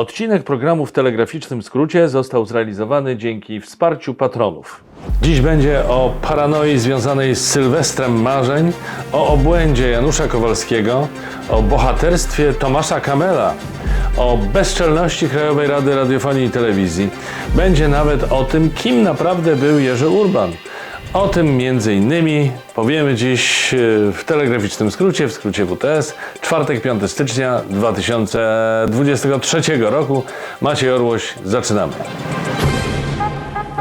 Odcinek programu w telegraficznym skrócie został zrealizowany dzięki wsparciu patronów. Dziś będzie o paranoi związanej z Sylwestrem Marzeń, o obłędzie Janusza Kowalskiego, o bohaterstwie Tomasza Kamela, o bezczelności Krajowej Rady Radiofonii i Telewizji. Będzie nawet o tym, kim naprawdę był Jerzy Urban. O tym między innymi powiemy dziś e, w telegraficznym skrócie, w skrócie WTS, czwartek 5 stycznia 2023 roku. Maciej Orłoś, zaczynamy.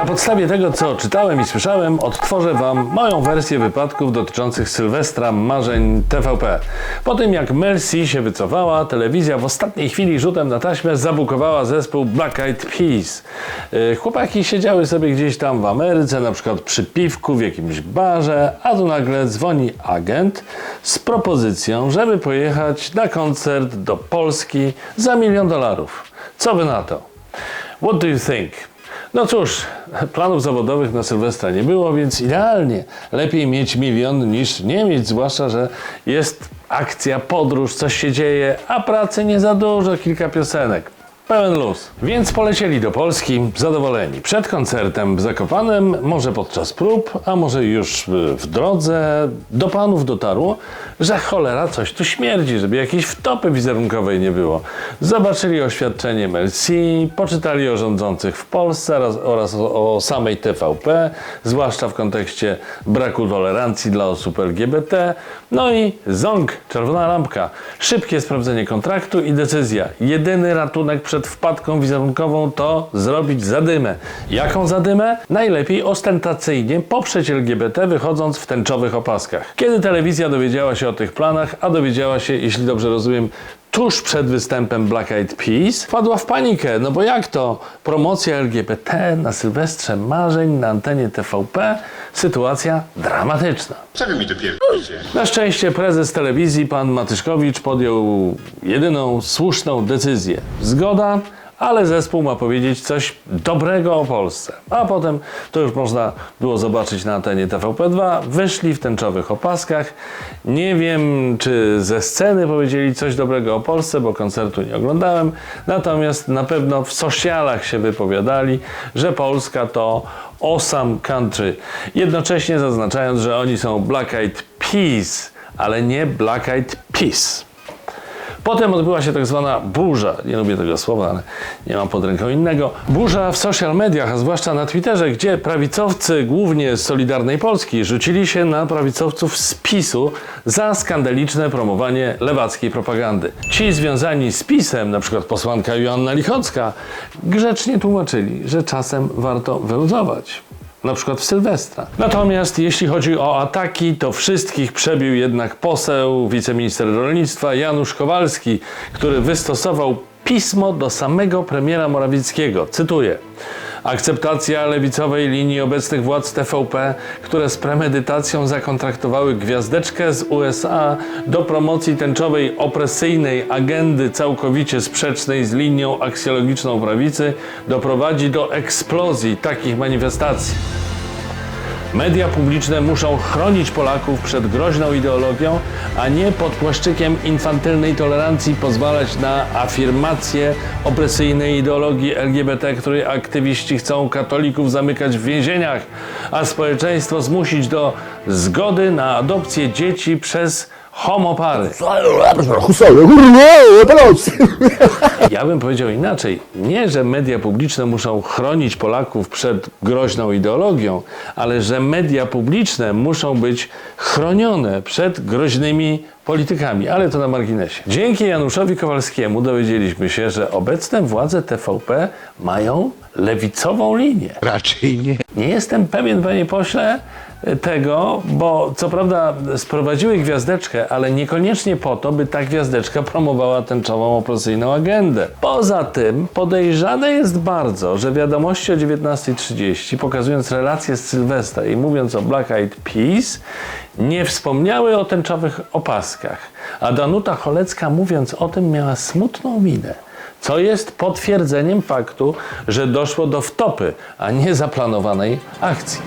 Podstawie tego, co czytałem i słyszałem, odtworzę Wam moją wersję wypadków dotyczących Sylwestra Marzeń TVP. Po tym jak Mercy się wycofała, telewizja w ostatniej chwili rzutem na taśmę zabukowała zespół Black Eyed Peas. Yy, Chłopaki siedziały sobie gdzieś tam w Ameryce, na przykład przy piwku w jakimś barze, a tu nagle dzwoni agent z propozycją, żeby pojechać na koncert do Polski za milion dolarów. Co Wy na to? What do you think? No cóż, planów zawodowych na Sylwestra nie było, więc idealnie. Lepiej mieć milion niż nie mieć, zwłaszcza, że jest akcja, podróż, coś się dzieje, a pracy nie za dużo, kilka piosenek. Pełen luz. Więc polecieli do Polski zadowoleni. Przed koncertem w Zakopanem, może podczas prób, a może już y, w drodze, do panów dotarło, że cholera coś tu śmierdzi, żeby jakiejś wtopy wizerunkowej nie było. Zobaczyli oświadczenie Mercy, poczytali o rządzących w Polsce oraz, oraz o, o samej TVP, zwłaszcza w kontekście braku tolerancji dla osób LGBT. No i ząg, czerwona lampka, szybkie sprawdzenie kontraktu i decyzja. Jedyny ratunek przed wpadką wizerunkową to zrobić zadymę. Jaką zadymę? Najlepiej ostentacyjnie poprzeć LGBT wychodząc w tęczowych opaskach. Kiedy telewizja dowiedziała się o tych planach, a dowiedziała się, jeśli dobrze rozumiem, tuż przed występem Black Eyed Peas, wpadła w panikę, no bo jak to? Promocja LGBT na Sylwestrze Marzeń na antenie TVP? Sytuacja dramatyczna. Co wy mi tu pierdolicie? Na szczęście prezes telewizji, pan Matyszkowicz, podjął jedyną słuszną decyzję. Zgoda, ale zespół ma powiedzieć coś dobrego o Polsce. A potem, to już można było zobaczyć na antenie TVP2, wyszli w tęczowych opaskach. Nie wiem, czy ze sceny powiedzieli coś dobrego o Polsce, bo koncertu nie oglądałem. Natomiast na pewno w socialach się wypowiadali, że Polska to awesome country. Jednocześnie zaznaczając, że oni są Black Eyed Peas, ale nie Black Eyed Peas. Potem odbyła się tak zwana burza, nie lubię tego słowa, ale nie mam pod ręką innego. Burza w social mediach, a zwłaszcza na Twitterze, gdzie prawicowcy, głównie z Solidarnej Polski, rzucili się na prawicowców z PiSu za skandaliczne promowanie lewackiej propagandy. Ci związani z PiSem, na przykład posłanka Joanna Lichocka, grzecznie tłumaczyli, że czasem warto wyluzować na przykład w Sylwestra. Natomiast jeśli chodzi o ataki, to wszystkich przebił jednak poseł, wiceminister rolnictwa Janusz Kowalski, który wystosował pismo do samego premiera Morawieckiego. Cytuję. Akceptacja lewicowej linii obecnych władz TVP, które z premedytacją zakontraktowały gwiazdeczkę z USA do promocji tęczowej opresyjnej agendy całkowicie sprzecznej z linią aksjologiczną prawicy, doprowadzi do eksplozji takich manifestacji. Media publiczne muszą chronić Polaków przed groźną ideologią, a nie pod płaszczykiem infantylnej tolerancji pozwalać na afirmację opresyjnej ideologii LGBT, której aktywiści chcą katolików zamykać w więzieniach, a społeczeństwo zmusić do zgody na adopcję dzieci przez homopary. Ja bym powiedział inaczej. Nie, że media publiczne muszą chronić Polaków przed groźną ideologią, ale że media publiczne muszą być chronione przed groźnymi politykami, ale to na marginesie. Dzięki Januszowi Kowalskiemu dowiedzieliśmy się, że obecne władze TVP mają lewicową linię. Raczej nie. Nie jestem pewien, panie pośle, tego, bo co prawda sprowadziły gwiazdeczkę, ale niekoniecznie po to, by ta gwiazdeczka promowała tęczową opresyjną agendę. Poza tym podejrzane jest bardzo, że wiadomości o 19.30, pokazując relacje z Sylwestra i mówiąc o Black Eyed Peas, nie wspomniały o tęczowych opaskach. A Danuta Cholecka mówiąc o tym miała smutną minę co jest potwierdzeniem faktu, że doszło do wtopy, a nie zaplanowanej akcji.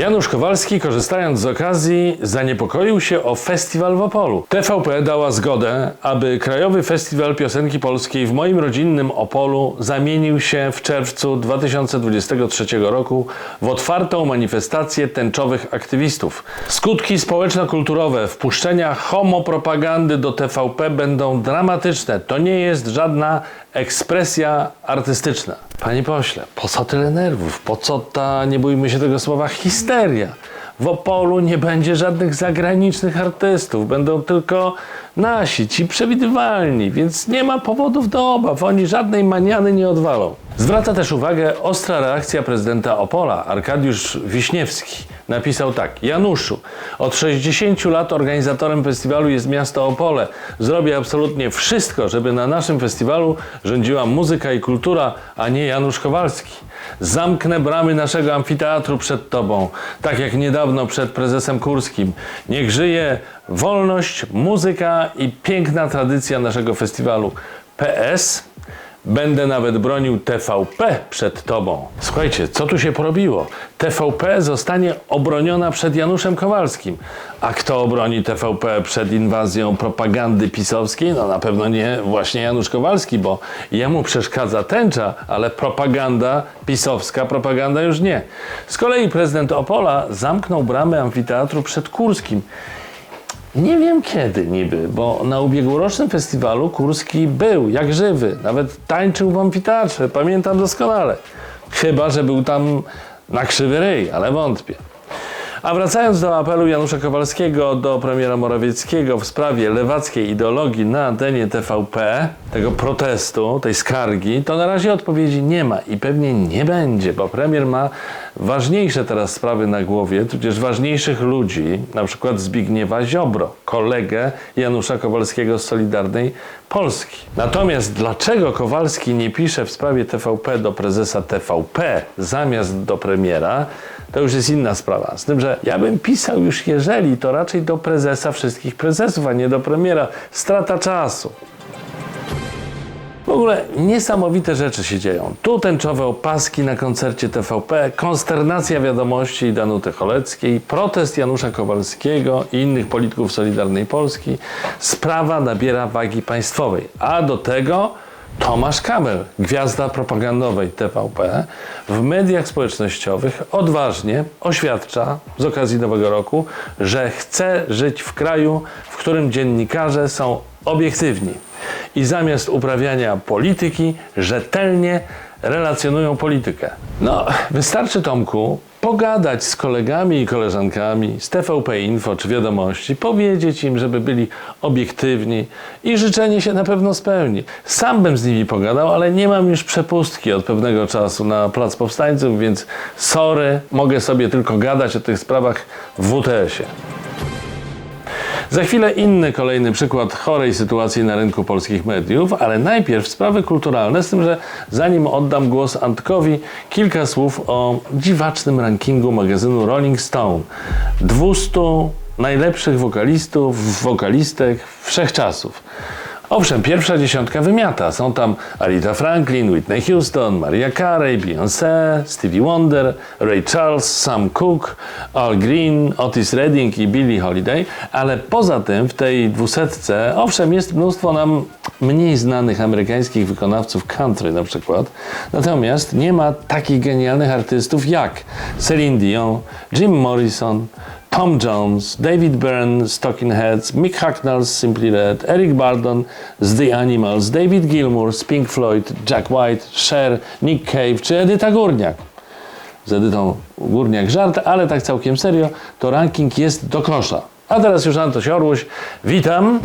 Janusz Kowalski, korzystając z okazji, zaniepokoił się o festiwal w Opolu. TVP dała zgodę, aby Krajowy Festiwal Piosenki Polskiej w moim rodzinnym Opolu zamienił się w czerwcu 2023 roku w otwartą manifestację tęczowych aktywistów. Skutki społeczno-kulturowe wpuszczenia homopropagandy do TVP będą dramatyczne. To nie jest żadna ekspresja artystyczna. Panie pośle, po co tyle nerwów? Po co ta, nie bójmy się tego słowa, histeria? W Opolu nie będzie żadnych zagranicznych artystów, będą tylko nasi, ci przewidywalni, więc nie ma powodów do obaw, oni żadnej maniany nie odwalą. Zwraca też uwagę ostra reakcja prezydenta Opola, Arkadiusz Wiśniewski. Napisał tak: Januszu, od 60 lat organizatorem festiwalu jest miasto Opole. Zrobię absolutnie wszystko, żeby na naszym festiwalu rządziła muzyka i kultura, a nie Janusz Kowalski. Zamknę bramy naszego amfiteatru przed tobą, tak jak niedawno przed prezesem Kurskim. Niech żyje wolność, muzyka i piękna tradycja naszego festiwalu. PS. Będę nawet bronił TVP przed tobą. Słuchajcie, co tu się porobiło? TVP zostanie obroniona przed Januszem Kowalskim. A kto obroni TVP przed inwazją propagandy pisowskiej? No na pewno nie właśnie Janusz Kowalski, bo jemu przeszkadza tęcza, ale propaganda pisowska, propaganda już nie. Z kolei prezydent Opola zamknął bramy amfiteatru przed Kurskim. Nie wiem kiedy niby, bo na ubiegłorocznym festiwalu Kurski był jak żywy, nawet tańczył w amfiteatrze, pamiętam doskonale. Chyba, że był tam na krzywy ryj, ale wątpię. A wracając do apelu Janusza Kowalskiego do premiera Morawieckiego w sprawie lewackiej ideologii na antenie TVP, tego protestu, tej skargi, to na razie odpowiedzi nie ma i pewnie nie będzie, bo premier ma ważniejsze teraz sprawy na głowie, tudzież ważniejszych ludzi, na przykład Zbigniewa Ziobro, kolegę Janusza Kowalskiego z Solidarnej Polski. Natomiast dlaczego Kowalski nie pisze w sprawie TVP do prezesa TVP zamiast do premiera, to już jest inna sprawa. Z tym, że ja bym pisał już jeżeli, to raczej do prezesa wszystkich prezesów, a nie do premiera. Strata czasu. W ogóle niesamowite rzeczy się dzieją. Tu tęczowe opaski na koncercie TVP, konsternacja wiadomości Danuty Choleckiej, protest Janusza Kowalskiego i innych polityków Solidarnej Polski. Sprawa nabiera wagi państwowej. A do tego Tomasz Kamel, gwiazda propagandowej TVP, w mediach społecznościowych odważnie oświadcza z okazji Nowego Roku, że chce żyć w kraju, w którym dziennikarze są obiektywni i zamiast uprawiania polityki rzetelnie relacjonują politykę. No, wystarczy Tomku pogadać z kolegami i koleżankami z TVP Info czy Wiadomości, powiedzieć im, żeby byli obiektywni i życzenie się na pewno spełni. Sam bym z nimi pogadał, ale nie mam już przepustki od pewnego czasu na Plac Powstańców, więc sorry, mogę sobie tylko gadać o tych sprawach w WTS-ie. Za chwilę inny kolejny przykład chorej sytuacji na rynku polskich mediów, ale najpierw sprawy kulturalne, z tym, że zanim oddam głos Antkowi, kilka słów o dziwacznym rankingu magazynu Rolling Stone. 200 najlepszych wokalistów, wokalistek wszechczasów. Owszem, pierwsza dziesiątka wymiata. Są tam Aretha Franklin, Whitney Houston, Mariah Carey, Beyoncé, Stevie Wonder, Ray Charles, Sam Cooke, Al Green, Otis Redding i Billie Holiday, ale poza tym w tej dwusetce, owszem, jest mnóstwo nam mniej znanych amerykańskich wykonawców country na przykład, natomiast nie ma takich genialnych artystów jak Celine Dion, Jim Morrison, Tom Jones, David Byrne z Talking Heads, Mick Hucknall z Simply Red, Eric Bardon z The Animals, David Gilmour z Pink Floyd, Jack White, Cher, Nick Cave czy Edyta Górniak. Z Edytą Górniak żart, ale tak całkiem serio, to ranking jest do kosza. A teraz już Antoś Orłuś. Witam.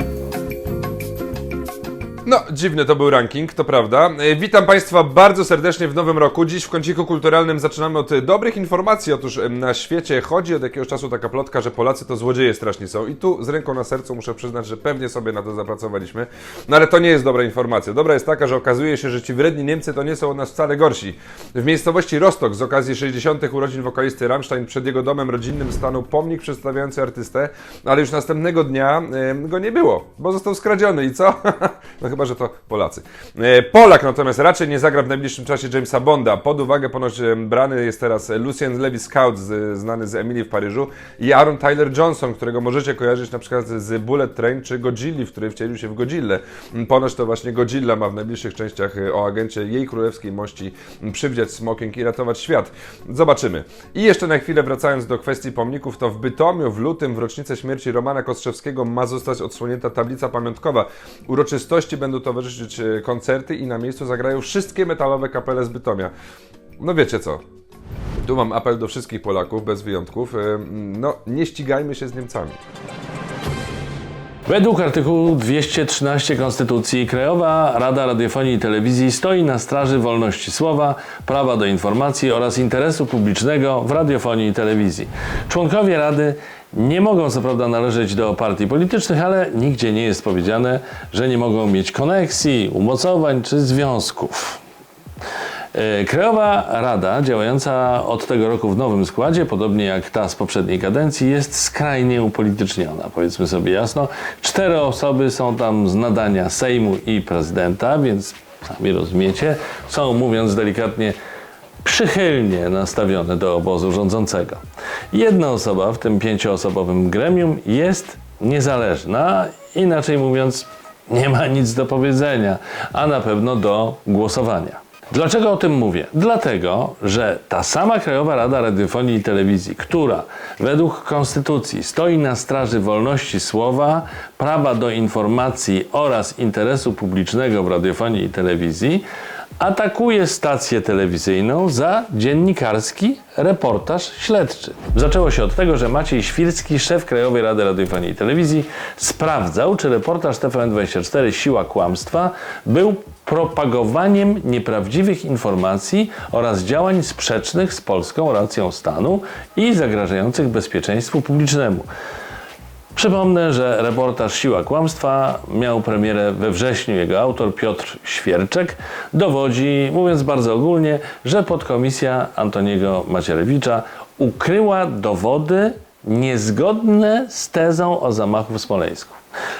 No, dziwny to był ranking, to prawda. E, Witam Państwa bardzo serdecznie w nowym roku. Dziś w kąciku kulturalnym zaczynamy od e, dobrych informacji. Otóż na świecie chodzi od jakiegoś czasu taka plotka, że Polacy to złodzieje strasznie są. I tu z ręką na sercu muszę przyznać, że pewnie sobie na to zapracowaliśmy. No ale to nie jest dobra informacja. Dobra jest taka, że okazuje się, że ci wredni Niemcy to nie są od nas wcale gorsi. W miejscowości Rostok z okazji 60. urodzin wokalisty Rammstein przed jego domem rodzinnym stanął pomnik przedstawiający artystę, ale już następnego dnia go nie było, bo został skradziony. I co? no chyba, że to Polacy. E, Polak natomiast raczej nie zagra w najbliższym czasie Jamesa Bonda. Pod uwagę ponoć brany jest teraz Lucien Levy Scout, znany z Emilii w Paryżu i Aaron Tyler Johnson, którego możecie kojarzyć na przykład z Bullet Train czy Godzilli, w której wcielił się w Godzillę. Ponoć to właśnie Godzilla ma w najbliższych częściach e, o agencie jej królewskiej mości przywdziać smoking i ratować świat. Zobaczymy. I jeszcze na chwilę wracając do kwestii pomników, to w Bytomiu w lutym w rocznicę śmierci Romana Kostrzewskiego ma zostać odsłonięta tablica pamiątkowa. Uroczystości będą towarzyszyć e, koncerty i na miejscu zagrają wszystkie metalowe kapele z Bytomia. No wiecie co? Tu mam apel do wszystkich Polaków, bez wyjątków. E, No, nie ścigajmy się z Niemcami. Według artykułu 213 Konstytucji Krajowa Rada Radiofonii i Telewizji stoi na straży wolności słowa, prawa do informacji oraz interesu publicznego w radiofonii i telewizji. Członkowie Rady nie mogą co prawda należeć do partii politycznych, ale nigdzie nie jest powiedziane, że nie mogą mieć koneksji, umocowań czy związków. E, Krajowa Rada, działająca od tego roku w nowym składzie, podobnie jak ta z poprzedniej kadencji, jest skrajnie upolityczniona, powiedzmy sobie jasno. Cztery osoby są tam z nadania Sejmu i prezydenta, więc sami rozumiecie, są, mówiąc delikatnie, przychylnie nastawione do obozu rządzącego. Jedna osoba w tym pięcioosobowym gremium jest niezależna, inaczej mówiąc, nie ma nic do powiedzenia, a na pewno do głosowania. Dlaczego o tym mówię? Dlatego, że ta sama Krajowa Rada Radiofonii i Telewizji, która według Konstytucji stoi na straży wolności słowa, prawa do informacji oraz interesu publicznego w radiofonii i telewizji, atakuje stację telewizyjną za dziennikarski reportaż śledczy. Zaczęło się od tego, że Maciej Świrski, szef Krajowej Rady Radiofonii i Telewizji, sprawdzał, czy reportaż TVN24 Siła Kłamstwa był propagowaniem nieprawdziwych informacji oraz działań sprzecznych z polską racją stanu i zagrażających bezpieczeństwu publicznemu. Przypomnę, że reportaż Siła Kłamstwa miał premierę we wrześniu. Jego autor Piotr Świerczek dowodzi, mówiąc bardzo ogólnie, że podkomisja Antoniego Macierewicza ukryła dowody niezgodne z tezą o zamachu w Smoleńsku.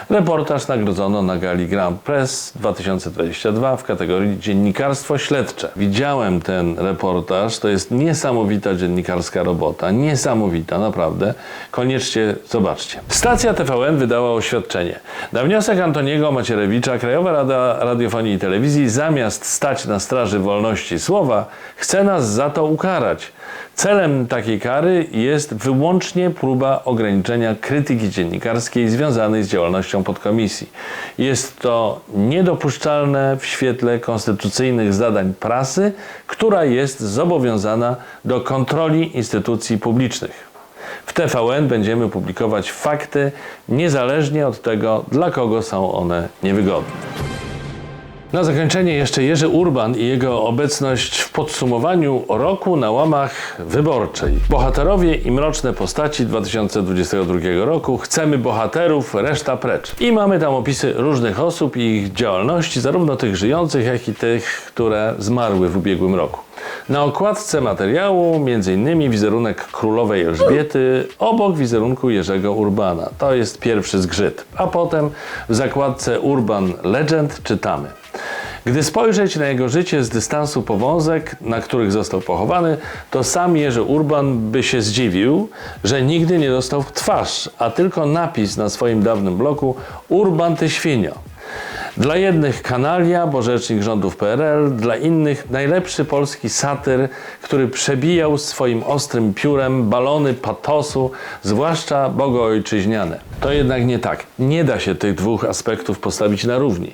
Reportaż nagrodzono na gali Grand Press 2022 w kategorii Dziennikarstwo Śledcze. Widziałem ten reportaż, to jest niesamowita dziennikarska robota, niesamowita, naprawdę. Koniecznie zobaczcie. Stacja TVN wydała oświadczenie. Na wniosek Antoniego Macierewicza Krajowa Rada Radiofonii i Telewizji zamiast stać na straży wolności słowa, chce nas za to ukarać. Celem takiej kary jest wyłącznie próba ograniczenia krytyki dziennikarskiej związanej z działalnością podkomisji. Jest to niedopuszczalne w świetle konstytucyjnych zadań prasy, która jest zobowiązana do kontroli instytucji publicznych. W TVN będziemy publikować fakty niezależnie od tego, dla kogo są one niewygodne. Na zakończenie jeszcze Jerzy Urban i jego obecność w podsumowaniu roku na łamach wyborczej. Bohaterowie i mroczne postaci 2022 roku. Chcemy bohaterów, reszta precz. I mamy tam opisy różnych osób i ich działalności, zarówno tych żyjących, jak i tych, które zmarły w ubiegłym roku. Na okładce materiału m.in. wizerunek królowej Elżbiety obok wizerunku Jerzego Urbana. To jest pierwszy zgrzyt. A potem w zakładce Urban Legend czytamy. Gdy spojrzeć na jego życie z dystansu powązek, na których został pochowany, to sam Jerzy Urban by się zdziwił, że nigdy nie dostał twarz, a tylko napis na swoim dawnym bloku Urban ty świnio. Dla jednych kanalia, bo rzecznik rządów PRL, dla innych najlepszy polski satyr, który przebijał swoim ostrym piórem balony patosu, zwłaszcza bogoojczyźniane. To jednak nie tak. Nie da się tych dwóch aspektów postawić na równi.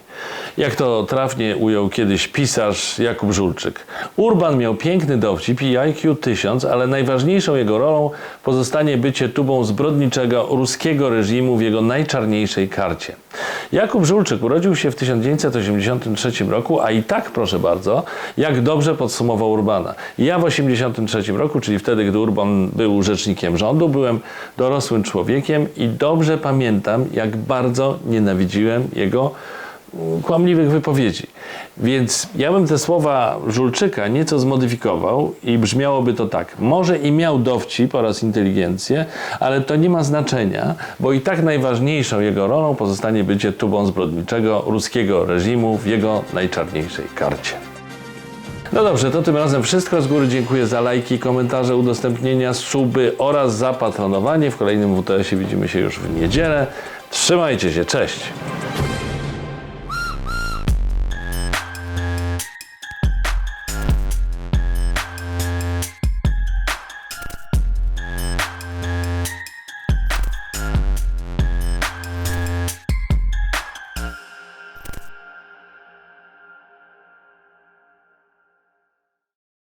Jak to trafnie ujął kiedyś pisarz Jakub Żulczyk. Urban miał piękny dowcip i IQ 1000, ale najważniejszą jego rolą pozostanie bycie tubą zbrodniczego ruskiego reżimu w jego najczarniejszej karcie. Jakub Żulczyk urodził się w 1983 roku, a i tak, proszę bardzo, jak dobrze podsumował Urbana. Ja w 1983 roku, czyli wtedy, gdy Urban był rzecznikiem rządu, byłem dorosłym człowiekiem i dobrze pamiętam, jak bardzo nienawidziłem jego mm, kłamliwych wypowiedzi. Więc ja bym te słowa Żulczyka nieco zmodyfikował i brzmiałoby to tak. Może i miał dowcip oraz inteligencję, ale to nie ma znaczenia, bo i tak najważniejszą jego rolą pozostanie bycie tubą zbrodniczego ruskiego reżimu w jego najczarniejszej karcie. No dobrze, to tym razem wszystko. Z góry dziękuję za lajki, komentarze, udostępnienia, suby oraz za patronowanie. W kolejnym WTS-ie widzimy się już w niedzielę. Trzymajcie się, cześć!